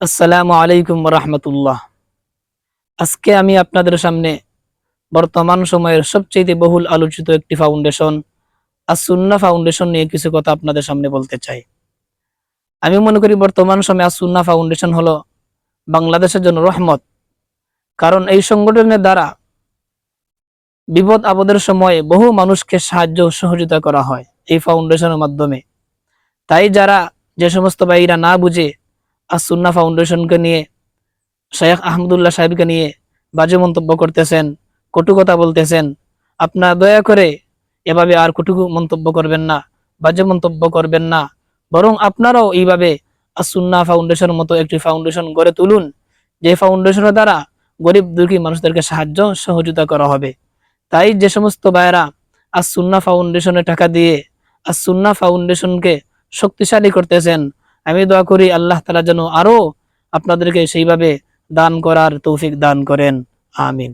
আসসালামু আলাইকুম রহমতুল্লাহ আজকে আমি আপনাদের সামনে বর্তমান সময়ের সবচেয়ে বহুল আলোচিত একটি ফাউন্ডেশন আসুন্না ফাউন্ডেশন নিয়ে কিছু কথা আপনাদের সামনে বলতে চাই। আমি মনে করি বর্তমান সময়ে আসুন্না ফাউন্ডেশন হলো বাংলাদেশের জন্য রহমত। কারণ এই সংগঠনের দ্বারা বিপদ আপদের সময়ে বহু মানুষকে সাহায্য সহযোগিতা করা হয় এই ফাউন্ডেশনের মাধ্যমে। তাই যারা যে সমস্ত ভাইরা না বুঝে আসুন্না ফাউন্ডেশনকে নিয়ে শেখ আহমদুল্লাহ সাহেবকে নিয়ে বাজে মন্তব্য করতেছেন, কটু কথা বলতেছেন। আপনার দয়া করে এভাবে আর কটু মন্তব্য করবেন না, বাজে মন্তব্য করবেন না। বরং আপনারাও এইভাবে আসুন্না ফাউন্ডেশন মতো একটি ফাউন্ডেশন গড়ে তুলুন, যে ফাউন্ডেশনের দ্বারা গরিব দুঃখী মানুষদেরকে সাহায্য সহযোগিতা করা হবে। তাই যে সমস্ত ভাইয়েরা আসুন্না ফাউন্ডেশনে টাকা দিয়ে আসুন্না ফাউন্ডেশনকে শক্তিশালী করতেছেন আমি দোয়া করি আল্লাহ তালা যেন আরও আপনাদেরকে সেইভাবে দান করার তৌফিক দান করেন। আমিন।